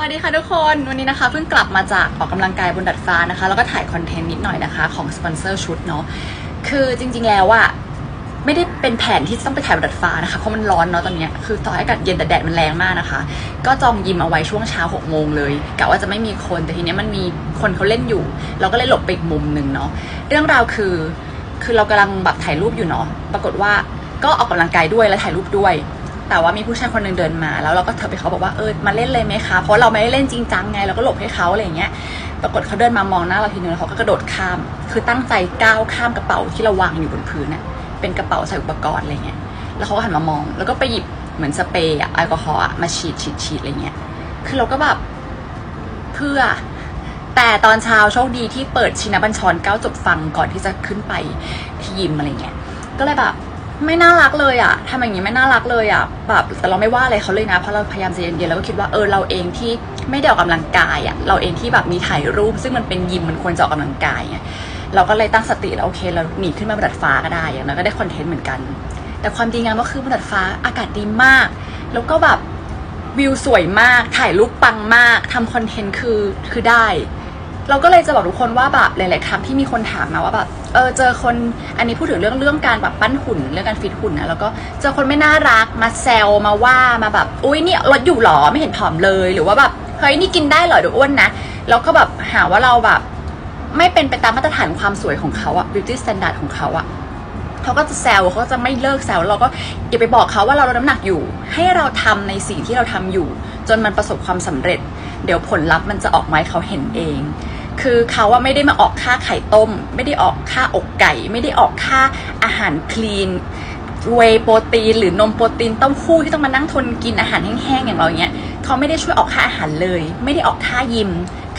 สวัสดีค่ะทุกคนวันนี้นะคะเพิ่งกลับมาจากออกกำลังกายบนดัดฟ้านะคะ แล้วก็ถ่ายคอนเทนต์นิดหน่อยนะคะ ของสปอนเซอร์ชุดเนาะคือจริงๆแล้วอะไม่ได้เป็นแผนที่ต้องไปถ่ายบนดัดฟ้านะคะเพราะมันร้อนเนาะตอนนี้คือตอให้อากาศเย็นแต่แดดมันแรงมากนะคะ ก็จองยิมเอาไว้ช่วงเช้า6โมงเลยกะว่าจะไม่มีคนแต่ทีเนี้ยมันมีคนเขาเล่นอยู่ เราก็เลยหลบไปอีกมุมหนึ่งเนาะเรื่องราวคือ คือเรากำลังแบบถ่ายรูปอยู่เนาะปรากฏว่าก็ออกกำลังกายด้วยและถ่ายรูปด้วย แต่ว่ามีผู้ชายคนหนึ่งเดินมา แล้วเราก็เธอไปเขาบอกว่าเออมาเล่นเลยไหมคะ เพราะเราไม่ได้เล่นจริงจังไงเราก็หลบให้เขาอะไรอย่างเงี้ย ปรากฏเขาเดินมามองหน้าเราทีนึงแล้วเขาก็กระโดดข้าม คือตั้งใจก้าวข้ามกระเป๋าที่เราวางอยู่บนพื้นน่ะ เป็นกระเป๋าใส่อุปกรณ์อะไรเงี้ย แล้วเขาก็หันมามอง แล้วก็ไปหยิบเหมือนสเปรย์อะแอลกอฮอล์อะมาฉีดฉีดฉีดอะไรเงี้ย คือเราก็แบบเพื่อแต่ตอนเช้าโชคดีที่เปิดชินบัญชรเก้าจบฟังก่อนที่จะขึ้นไปที่ยิมอะไรเงี้ย ก็เลยแบบ ไม่น่ารักเลยอะทำอย่างนี้ไม่น่ารักเลยอะแบบแต่เราไม่ว่าอะไรเขาเลยนะ เพราะเราพยายามใจเย็นๆแล้วก็คิดว่าเออเราเองที่ไม่ได้ออกกำลังกายอะเราเองที่แบบมีถ่ายรูป ซึ่งมันเป็นยิมมันควรจะออกกำลังกายไงเราก็เลยตั้งสติแล้วโอเคเราหนีขึ้นมาบนดาดฟ้าก็ได้อย่างนั้นก็ได้คอนเทนต์เหมือนกัน แต่ความดีงามก็คือบนดาดฟ้าอากาศดีมาก แล้วก็แบบวิวสวยมากถ่ายรูปปังมากทำคอนเทนต์คือคือได้ เราก็เลยจะบอกทุกคนว่าแบบหลาย ๆครั้งที่มีคนถามมาว่าแบบเออเจอคนอันนี้พูดถึงเรื่องเรื่องการแบบปั้นหุ่นเรื่องการฟิตหุ่นนะแล้วก็เจอคนไม่น่ารักมาแซวมาว่ามาแบบอุ้ยเนี่ยลดอยู่หรอไม่เห็นผอมเลยหรือว่าแบบเฮ้ยนี่กินได้เหรอเดี๋ยวอ้วนนะแล้วก็แบบหาว่าเราแบบ ไม่เป็นไปตามมาตรฐานความสวยของเขาอะ beauty standard ของเขาอะเขาก็จะแซวเขาก็จะไม่เลิกแซวเราก็อย่าไปบอกเขาว่าเราลดน้ำหนักอยู่ ให้เราทำในสิ่งที่เราทำอยู่ จนมันประสบความสำเร็จ เดี๋ยวผลลัพธ์มันจะออกมาให้เขาเห็นเอง คือเขาว่าไม่ได้มาออกค่าไข่ต้ม ไม่ได้ออกค่าอกไก่ ไม่ได้ออกค่าอาหารคลีนเวโปรตีนหรือนมโปรตีนเต้าหู้ที่ต้องมานั่งทนกินอาหารแห้งๆอย่างเราเนี้ยเขาไม่ได้ช่วยออกค่าอาหารเลย ไม่ได้ออกค่ายิม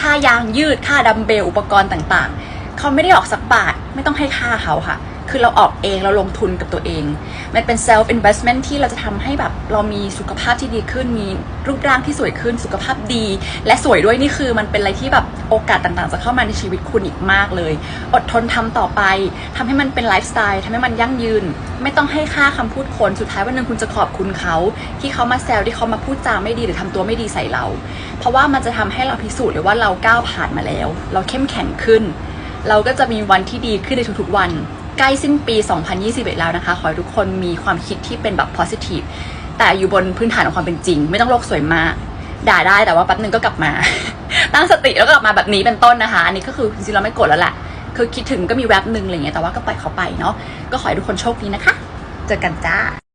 ค่ายางยืดค่าดัมเบลอุปกรณ์ต่างๆ เขาไม่ได้ออกสักบาทไม่ต้องให้ค่าเขาค่ะ คือเราออกเองเราลงทุนกับตัวเอง มันเป็น self investment ที่เราจะทำให้แบบเรามีสุขภาพที่ดีขึ้น มีรูปร่างที่สวยขึ้น สุขภาพดี และสวยด้วยนี่คือมันเป็นอะไรที่แบบโอกาสต่างๆ จะเข้ามาในชีวิตคุณอีกมากเลย อดทนทำต่อไปทำให้มันเป็นไลฟ์สไตล์ทำให้มันยั่งยืน ไม่ต้องให้ค่าคำพูดคน สุดท้ายวันหนึ่งคุณจะขอบคุณเขา ที่เขามาแซวที่เขามาพูดจาไม่ดีหรือทำตัวไม่ดีใส่เรา เพราะว่ามันจะทำให้เราพิสูจน์เลยว่าเราก้าวผ่านมาแล้ว เราเข้มแข็งขึ้น เราก็จะมีวันที่ดีขึ้นในทุกๆวัน ใกล้สิ้นปี 2021 แล้วนะคะ ขอให้ทุกคนมีความคิดที่เป็นแบบ positive แต่อยู่บนพื้นฐานของความเป็นจริง ไม่ต้องโลกสวยมาก ด่าได้แต่ว่าแป๊บนึงก็กลับมา ตั้งสติแล้วก็กลับมาแบบนี้เป็นต้นนะคะ อันนี้ก็คือจริงๆเราไม่โกรธแล้วแหละคือคิดถึงก็มีแวบหนึ่งอะไรเงี้ยแต่ว่าก็ปล่อยเขาไปเนาะก็ขอให้ทุกคนโชคดีนะคะ เจอกันจ้า